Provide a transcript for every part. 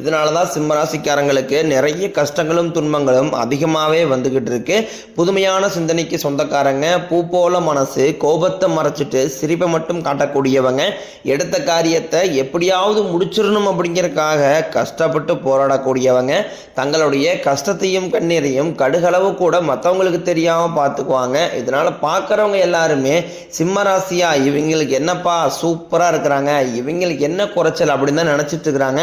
இதனால தான் சிம்மராசிக்காரங்களுக்கு நிறைய கஷ்டங்களும் துன்பங்களும் அதிகமாகவே வந்துக்கிட்டு இருக்கு. புதுமையான சிந்தனைக்கு சொந்தக்காரங்க பூ போல மனசு கோபத்தை மறைச்சிட்டு சிரிப்பை மட்டும் காட்டக்கூடியவங்க. எடுத்த காரியத்தை எப்படியாவது முடிச்சிடணும் அப்படிங்கிறதுக்காக கஷ்டப்பட்டு போராடக்கூடியவங்க. தங்களுடைய கஷ்டத்தையும் கண்ணீரையும் கடுகளவு கூட மற்றவங்களுக்கு தெரியாமல் பார்த்துக்குவாங்க இதனால் பார்க்குறவங்க எல்லாருமே சிம்மராசியா இவங்களுக்கு என்னப்பா சூப்பராக இருக்கிறாங்க இவங்களுக்கு என்ன குறைச்சல் அப்படின்னு தான் நினச்சிட்டு இருக்கிறாங்க.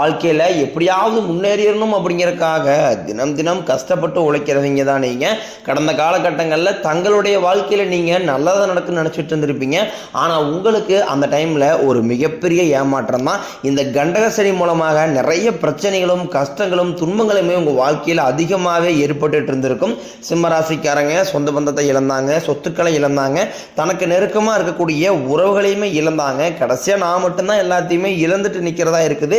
வாழ்க்கையில் எப்படியாவது முன்னேறிடணும் அப்படிங்கிறக்காக தினம் தினம் கஷ்டப்பட்டு உழைக்கிறவங்க தான் நீங்கள் கடந்த காலகட்டங்களில் தங்களுடைய வாழ்க்கையில் நீங்கள் நல்லதாக நடக்குன்னு நினச்சிட்டு இருந்திருப்பீங்க. ஆனால் உங்களுக்கு அந்த டைமில் ஒரு மிகப்பெரிய ஏமாற்றம் தான். இந்த கண்டகசனி மூலமாக நிறைய பிரச்சனைகளும் கஷ்டங்களும் துன்பங்களுமே உங்கள் வாழ்க்கையில் அதிகமாகவே ஏற்பட்டுட்டு இருந்திருக்கும். சிம்மராசிக்காரங்க சொந்த பந்தத்தை இழந்தாங்க சொத்துக்களை இழந்தாங்க தனக்கு நெருக்கமாக இருக்கக்கூடிய உறவுகளையுமே இழந்தாங்க. கடைசியாக நான் மட்டும்தான் எல்லாத்தையுமே இழந்துட்டு நிற்கிறதா இருக்குது.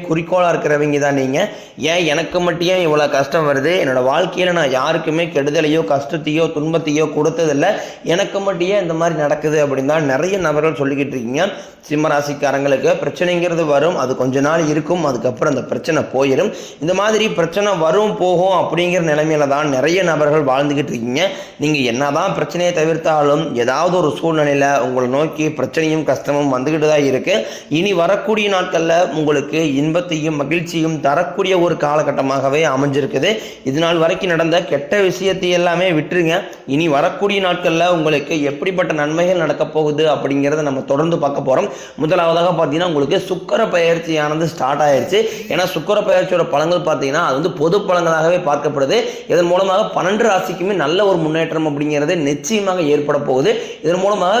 குறிக்கோளாக இருக்கிறவங்க தான் நீங்கள் ஏன் எனக்கு மட்டும் ஏன் இவ்வளோ கஷ்டம் வருது? என்னோட வாழ்க்கையில் நான் யாருக்குமே கெடுதலையோ கஷ்டத்தையோ துன்பத்தையோ கொடுத்ததில்ல. எனக்கு மட்டும் ஏன் இந்த மாதிரி நடக்குது அப்படின்னு தான் நிறைய நபர்கள் சொல்லிக்கிட்டு இருக்கீங்க. சிம்மராசிக்காரங்களுக்கு பிரச்சனைங்கிறது வரும். அது கொஞ்ச நாள் இருக்கும். அதுக்கப்புறம் அந்த பிரச்சனை போயிடும் இந்த மாதிரி பிரச்சனை வரும் போகும் அப்படிங்கிற நிலைமையில தான் நிறைய நபர்கள் வாழ்ந்துக்கிட்டு இருக்கீங்க. நீங்கள் என்ன தான் பிரச்சனையை தவிர்த்தாலும் ஏதாவது ஒரு சூழ்நிலையில் உங்களை நோக்கி பிரச்சனையும் கஷ்டமும் வந்துக்கிட்டு தான் இருக்குது இனி வரக்கூடிய நாட்களில் உங்களுக்கு இன்பத்தையும் மகிழ்ச்சியும் தரக்கூடிய ஒரு காலகட்டமாகவே அமைஞ்சிருக்குது. இது நாள் வரைக்கும் நடந்த கெட்ட விஷயத்தை எல்லாமே விட்டுருங்க. இனி வரக்கூடிய நாட்களில் உங்களுக்கு எப்படிப்பட்ட நன்மைகள் நடக்க போகுது அப்படிங்கிறத நம்ம தொடர்ந்து பார்க்க போகிறோம் முதலாவதாக பார்த்தீங்கன்னா உங்களுக்கு சுக்கர பயிற்சியானது ஸ்டார்ட் ஆயிடுச்சு ஏன்னா சுக்கர பயிற்சியோட பழங்கள் பார்த்தீங்கன்னா அது வந்து பொது பழங்களாகவே பார்க்கப்படுது. இதன் மூலமாக பன்னெண்டு ராசிக்குமே நல்ல ஒரு முன்னேற்றம் அப்படிங்கிறது நிச்சயமாக ஏற்பட போகுது. இதன் மூலமாக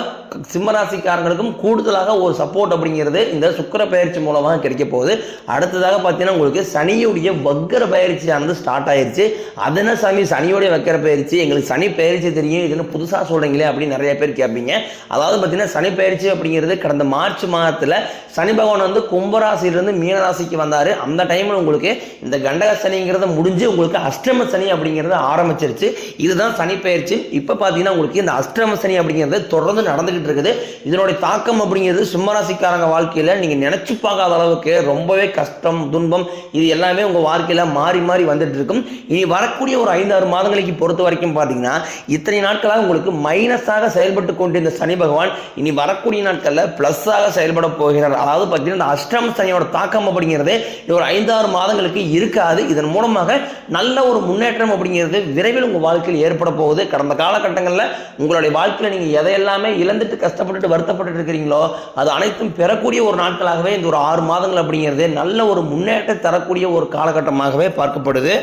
சிம்ம ராசிக்காரங்களுக்கும் கூடுதலாக ஒரு சப்போர்ட் அப்படிங்கிறது இந்த சுக்கர பயிற்சி மூலமாக கிடைக்க போகுது. அடுத்ததாக பார்த்தீங்கன்னா உங்களுக்கு சனியுடைய வக்கர பயிற்சியானது ஸ்டார்ட் ஆயிருச்சு. அதன சாமி? சனியோடைய வக்கர பயிற்சி. எங்களுக்கு சனி பயிற்சி தெரியும். இதுன்னு புதுசாக சொல்கிறீங்களே அப்படின்னு நிறைய பேர் கேட்பீங்க. அதாவது பார்த்தீங்கன்னா சனி பயிற்சி அப்படிங்கிறது கடந்த மார்ச் மாதத்தில் சனி பகவான் வந்து கும்பராசிலிருந்து மீனராசிக்கு வந்தார். அந்த டைமில் உங்களுக்கு இந்த கண்டக சனிங்கிறத முடிஞ்சு உங்களுக்கு அஷ்டம சனி அப்படிங்கிறது ஆரம்பிச்சிருச்சு. இதுதான் சனி பயிற்சி. இப்போ பார்த்தீங்கன்னா உங்களுக்கு இந்த அஷ்டம சனி அப்படிங்கிறது தொடர்ந்து நடந்துகிட்டு இருக்குது. இதனுடைய தாக்கம் அப்படிங்கிறது சிம்மராசிக்காரங்க வாழ்க்கையில் நீங்கள் நினச்சி பார்க்காத அளவுக்கு ரொம்பவே கஷ்டம் துன்பம் இது எல்லாமே உங்கள் வாழ்க்கையில் மாறி மாறி வந்துட்டு இருக்கும் இனி வரக்கூடிய ஒரு ஐந்தாறு மாதங்களுக்கு பொறுத்த வரைக்கும் பார்த்தீங்கன்னா இத்தனை நாட்களாக உங்களுக்கு மைனஸாக செயல்பட்டு கொண்டிருந்த சனி பகவான் இனி வரக்கூடிய நாட்களில் ப்ளஸ்ஸாக செயல்பட போகிறார். அதாவது பார்த்தீங்கன்னா இந்த அஷ்டம் சனியோட தாக்கம் அப்படிங்கிறது இது ஒரு ஐந்தாறு மாதங்களுக்கு இருக்காது. இதன் மூலமாக நல்ல ஒரு முன்னேற்றம் அப்படிங்கிறது விரைவில் உங்கள் வாழ்க்கையில் ஏற்பட போகுது. கடந்த காலகட்டங்களில் உங்களுடைய வாழ்க்கையில் நீங்கள் எதையெல்லாமே இழந்துட்டு கஷ்டப்பட்டுட்டு வருத்தப்பட்டு இருக்கிறீங்களோ அது அனைத்தும் பெறக்கூடிய ஒரு நாட்களாகவே இந்த ஒரு ஆறு மாதங்கள் அப்படிங்கிறது நல்ல ஒரு முன்னேற்றம் தரக்கூடிய ஒரு காலகட்டமாகவே பார்க்கப்படுது.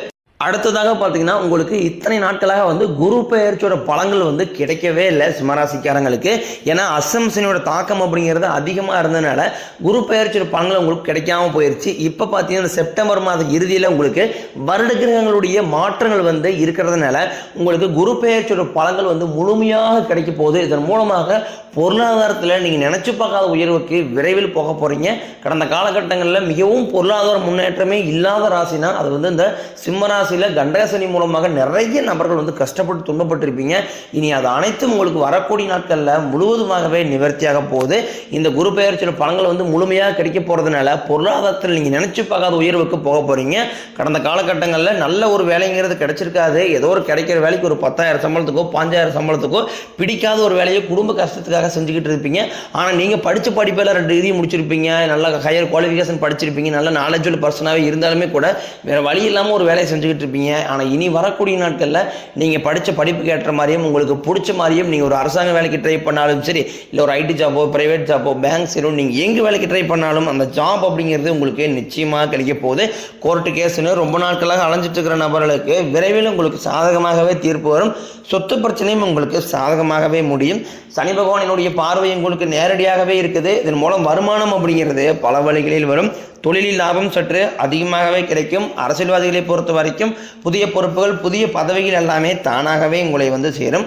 அடுத்ததாக பார்த்தீங்கன்னா உங்களுக்கு இத்தனை நாட்களாக வந்து குரு பெயர்ச்சியோட பலங்கள் வந்து கிடைக்கவே இல்லை சிம்மராசிக்காரங்களுக்கு. ஏன்னா அசம்சனியோட தாக்கம் அப்படிங்கிறது அதிகமாக இருந்ததுனால குரு பெயர்ச்சியோட பலங்கள் உங்களுக்கு கிடைக்காம போயிருச்சு. இப்போ பார்த்தீங்கன்னா செப்டம்பர் மாத இறுதியில் உங்களுக்கு வருட கிரகங்களுடைய மாற்றங்கள் வந்து இருக்கிறதுனால உங்களுக்கு குரு பெயர்ச்சியோட பலங்கள் வந்து முழுமையாக கிடைக்க போகுது. இதன் மூலமாக பொருளாதாரத்தில் நீங்கள் நினச்சி பார்க்காத உயர்வுக்கு விரைவில் போக போகிறீங்க கடந்த காலகட்டங்களில் மிகவும் பொருளாதார முன்னேற்றமே இல்லாத ராசினா அது வந்து இந்த சிம்மராசி ராசியில் கண்டகசனி மூலமாக நிறைய நபர்கள் வந்து கஷ்டப்பட்டு துன்பப்பட்டிருப்பீங்க. இனி அது அனைத்தும் உங்களுக்கு வரக்கூடிய நாட்களில் முழுவதுமாகவே நிவர்த்தியாக போகுது. இந்த குரு பெயர்ச்சியில் பலன்கள் வந்து முழுமையாக கிடைக்க போகிறதுனால பொருளாதாரத்தில் நீங்கள் நினச்சி பார்க்காத உயர்வுக்கு போக போகிறீங்க கடந்த காலகட்டங்களில் நல்ல ஒரு வேலைங்கிறது கிடைச்சிருக்காது. ஏதோ ஒரு கிடைக்கிற வேலைக்கு ஒரு பத்தாயிரம் சம்பளத்துக்கோ பாஞ்சாயிரம் சம்பளத்துக்கோ பிடிக்காத ஒரு வேலையை குடும்ப கஷ்டத்துக்காக செஞ்சுக்கிட்டு இருப்பீங்க. ஆனால் நீங்கள் படித்த படிப்பில் ரெண்டு டிகிரி முடிச்சிருப்பீங்க. நல்ல ஹையர் குவாலிஃபிகேஷன் படிச்சிருப்பீங்க. நல்ல நாலேஜ் பர்சனாகவே இருந்தாலுமே கூட வேறு வழி இல்லாமல் ஒரு வேலையை செஞ்சுக்கிட்டு இருப்பீங்க ஆனால் இனி வரக்கூடிய நாட்களில் நீங்கள் படித்த படிப்புக்கு ஏற்ற மாதிரியும் உங்களுக்கு பிடிச்ச மாதிரியும் நீங்கள் ஒரு அரசாங்க வேலைக்கு ட்ரை பண்ணாலும் சரி இல்லை ஒரு ஐடி ஜாப்போ ப்ரைவேட் ஜாப்போ பேங்க் சரி நீங்கள் எங்கே வேலைக்கு ட்ரை பண்ணாலும் அந்த ஜாப் அப்படிங்கிறது உங்களுக்கு நிச்சயமாக கிடைக்க போகுது. கோர்ட்டு கேஸ்னு ரொம்ப நாட்களாக அலைஞ்சிட்டு இருக்கிற நபர்களுக்கு விரைவில் உங்களுக்கு சாதகமாகவே தீர்ப்பு வரும். சொத்து பிரச்சனையும் உங்களுக்கு சாதகமாகவே முடியும். சனி பகவானினுடைய பார்வை உங்களுக்கு நேரடியாகவே இருக்குது. இதன் மூலம் வருமானம் அப்படிங்கிறது பல வழிகளில் வரும். தொழிலில் லாபம் சற்று அதிகமாகவே கிடைக்கும். அரசியல்வாதிகளை பொறுத்த வரைக்கும் புதிய பொறுப்புகள் புதிய பதவிகள் எல்லாமே தானாகவே உங்களை வந்து சேரும்.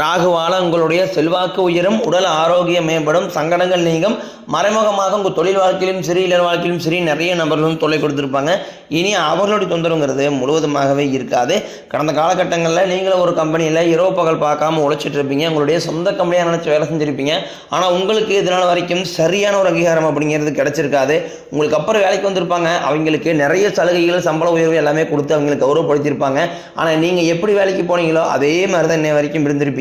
ராகுவால உங்களுடைய செல்வாக்கு உயரும் உடல் ஆரோக்கியம் மேம்படும் சங்கடங்கள் நீங்கும். மறைமுகமாக உங்கள் தொழில் வாழ்க்கையிலும் சரி இளர் வாழ்க்கையிலும் சரி நிறைய நபர்களும் தொல்லை கொடுத்துருப்பாங்க. இனி அவர்களுடைய தொந்தரவுங்கிறது முழுவதுமாகவே இருக்காது. கடந்த காலகட்டங்களில் நீங்களும் ஒரு கம்பெனியில் இரவு பகல் பார்க்காம உழைச்சிட்டு இருப்பீங்க உங்களுடைய சொந்த கம்பெனியாக நினச்சி வேலை செஞ்சுருப்பீங்க. ஆனால் உங்களுக்கு இதனால் வரைக்கும் சரியான ஒரு அங்கீகாரம் அப்படிங்கிறது கிடச்சிருக்காது. உங்களுக்கு அப்புறம் வேலைக்கு வந்திருப்பாங்க. அவங்களுக்கு நிறைய சலுகைகள் சம்பள உயர்வு எல்லாமே கொடுத்து அவங்களுக்கு கௌரவப்படுத்தியிருப்பாங்க. ஆனால் நீங்கள் எப்படி வேலைக்கு போனீங்களோ அதே மாதிரி தான் இன்னை வரைக்கும் இருந்திருப்பீங்க.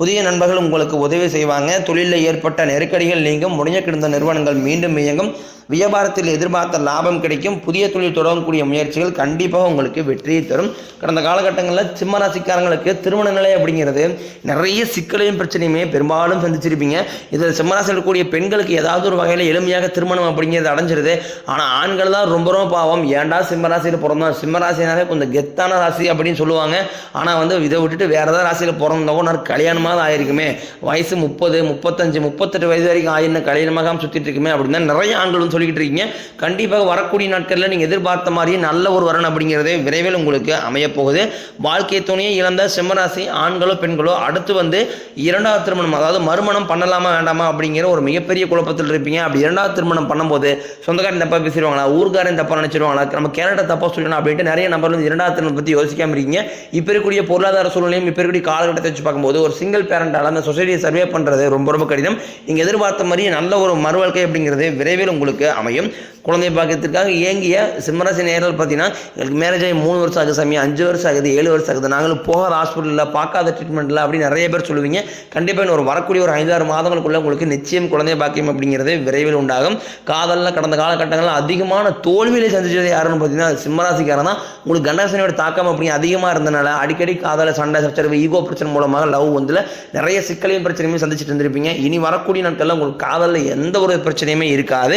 புதிய நண்பர்கள் உங்களுக்கு உதவி செய்வாங்க. தொழிலில் ஏற்பட்ட நெருக்கடிகள் நீங்கும். முடிஞ்ச கிடந்த நிறுவனங்கள் மீண்டும் இயங்கும். வியாபாரத்தில் எதிர்பார்த்த லாபம் கிடைக்கும். புதிய தொழில் தொடங்கக்கூடிய முயற்சிகள் கண்டிப்பாக உங்களுக்கு வெற்றியை தரும். கடந்த காலகட்டங்களில் சிம்ம ராசிக்காரங்களுக்கு திருமண நிலை அப்படிங்கிறது நிறைய சிக்கலையும் பிரச்சனையுமே பெரும்பாலும் சந்திச்சிருப்பீங்க. இதில் சிம்மராசியில் இருக்கக்கூடிய பெண்களுக்கு ஏதாவது ஒரு வகையில் எளிமையாக திருமணம் அப்படிங்கிறது அடைஞ்சிருது. ஆனால் ஆண்கள் தான் ரொம்ப ரொம்ப பாவம். ஏன்டா சிம்மராசியில் பிறந்தோம்? சிம்மராசினாலே கொஞ்சம் கெத்தான ராசி அப்படின்னு சொல்லுவாங்க. ஆனால் வந்து இதை விட்டுட்டு வேறு ஏதாவது ராசியில் பிறந்தவங்க நான் கல்யாணமாக ஆயிருக்குமே. வயசு முப்பது முப்பத்தஞ்சு முப்பத்தெட்டு வயது வரைக்கும் ஆயிருந்த கல்யாணமாக சுற்றிட்டு இருக்குமே அப்படின்னு தான் நிறைய ஆண்கள் வந்து சொல்லிக்கிட்டு இருக்கீங்க. கண்டிப்பாக வரக்கூடிய நாட்களில் நீங்கள் எதிர்பார்த்த மாதிரியே நல்ல ஒரு வரன் அப்படிங்கிறது விரைவில் உங்களுக்கு அமையப்போகுது வாழ்க்கை துணையை இழந்த சிம்மராசி ஆண்களோ பெண்களோ அடுத்து வந்து இரண்டாவது திருமணம் அதாவது மறுமணம் பண்ணலாமா வேண்டாமா அப்படிங்கிற ஒரு மிகப்பெரிய குழப்பத்தில் இருப்பீங்க. அப்படி இரண்டாவது திருமணம் பண்ணும்போது சொந்தக்காரன் தப்பாக பேசிடுவாங்களா ஊர்க்காரன் தப்பாக நினச்சிருவாங்களா நம்ம கேரக்டர் தப்பாக சொல்லணும் அப்படின்ட்டு நிறைய நபர் வந்து இரண்டாவது திருமணம் பற்றி யோசிக்காமல் இருக்கீங்க. இப்போ இருக்கக்கூடிய பொருளாதார சூழ்நிலையும் இப்போ இருக்கக்கூடிய காலகட்டத்தை வச்சு பார்க்கும்போது ஒரு சிங்கிள் பேரண்டால் அந்த சொசைட்டியை சர்வே பண்ணுறது ரொம்ப ரொம்ப கடினம். நீங்கள் எதிர்பார்த்த மாதிரியே நல்ல ஒரு மறுவாழ்க்கை அப்படிங்கிறது விரைவில் உங்களுக்கு அமையும். குழந்தை பாக்கியத்திற்காக இயங்கிய சிம்மராசி நேரில் பார்த்தீங்கன்னா எங்களுக்கு மேரேஜ் ஆகி மூணு வருஷம் ஆகுது சாமி அஞ்சு வருஷம் ஆகுது ஏழு வருஷம் ஆகுது. நாங்களும் போகாத ஹாஸ்பிட்டலில் பார்க்காத ட்ரீட்மெண்ட்டில் அப்படின்னு நிறைய பேர் சொல்லுவீங்க. கண்டிப்பாக இன்னும் ஒரு வரக்கூடிய ஒரு ஐந்தாறு மாதங்களுக்குள்ள உங்களுக்கு நிச்சயம் குழந்தை பாக்கியம் அப்படிங்கிறது விரைவில் உண்டாகும். காதலில் கடந்த காலகட்டங்களில் அதிகமான தோல்வியிலே சந்திச்சது யாருன்னு பார்த்தீங்கன்னா சிம்மராசிக்காரன் தான். உங்களுக்கு கண்டசனையோட தாக்கம் அப்படி அதிகமாக இருந்தனால அடிக்கடி காதல சண்டை சச்சரவு ஈகோ பிரச்சனை மூலமாக லவ் வந்து நிறைய சிக்கலையும் பிரச்சனையுமே சந்திச்சுட்டு இருந்திருப்பீங்க. இனி வரக்கூடிய நாட்களில் உங்களுக்கு காதலில் எந்த ஒரு பிரச்சனையுமே இருக்காது.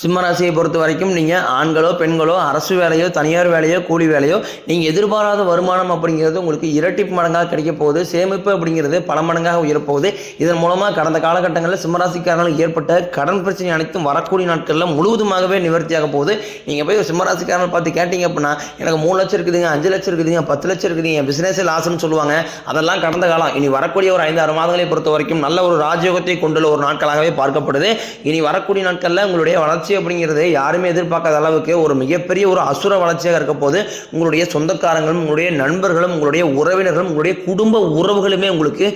சிம்மராசியை பொறுத்த வரைக்கும் நீங்கள் ஆண்களோ பெண்களோ அரசு வேலையோ தனியார் வேலையோ கூலி வேலையோ நீங்கள் எதிர்பாராத வருமானம் அப்படிங்கிறது உங்களுக்கு இரட்டிப்பு மடங்காக கிடைக்க போகுது. சேமிப்பு அப்படிங்கிறது பல மடங்காக உயரப்போகுது இதன் மூலமாக கடந்த காலகட்டங்களில் சிம்மராசிக்காரர்களுக்கு ஏற்பட்ட கடன் பிரச்சனை அனைத்தும் வரக்கூடிய நாட்களில் முழுவதுமாகவே நிவர்த்தியாக போகுது. நீங்கள் போய் ஒரு சிம்மராசிக்காரர்கள் பார்த்து கேட்டிங்க அப்படின்னா எனக்கு மூணு லட்சம் இருக்குதுங்க அஞ்சு லட்சம் இருக்குதுங்க பத்து லட்சம் இருக்குதுங்க பிஸ்னஸே பிசினஸே லாஸ்ன்னு சொல்லுவாங்க. அதெல்லாம் கடந்த காலம். இனி வரக்கூடிய ஒரு ஐந்து ஆறு மாதங்களை பொறுத்த வரைக்கும் நல்ல ஒரு ராஜயோகத்தை கொண்டுள்ள ஒரு நாட்களாகவே பார்க்கப்படுது. இனி வரக்கூடிய நாட்களில் உங்களுடைய வளர்ச்சி வளர்ச்சி அப்படிங்கிறது யாருமே எதிர்பார்க்காத அளவுக்கு ஒரு மிகப்பெரிய ஒரு அசுர வளர்ச்சியாக இருக்க போது உங்களுடைய சொந்தக்காரங்களும் உங்களுடைய நண்பர்களும் உங்களுடைய உறவினர்களும் உங்களுடைய குடும்ப உறவுகளுமே உங்களுக்கு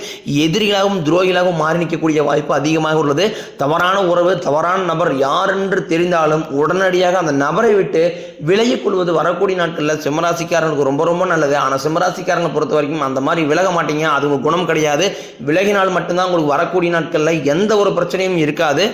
எதிரிகளாகவும் துரோகிகளாகவும் மாறி நிற்கக்கூடிய வாய்ப்பு அதிகமாக உள்ளது. தவறான உறவு தவறான நபர் யார் என்று தெரிந்தாலும் உடனடியாக அந்த நபரை விட்டு விலகிக் கொள்வது வரக்கூடிய நாட்களில் சிம்மராசிக்காரனுக்கு ரொம்ப ரொம்ப நல்லது. ஆனால் சிம்மராசிக்காரனை பொறுத்த வரைக்கும் அந்த மாதிரி விலக மாட்டீங்க. அது உங்க குணம் கிடையாது. விலகினால் மட்டும்தான் உங்களுக்கு வரக்கூடிய நாட்களில் எந்த ஒரு பிரச்சனையும் இருக்காது.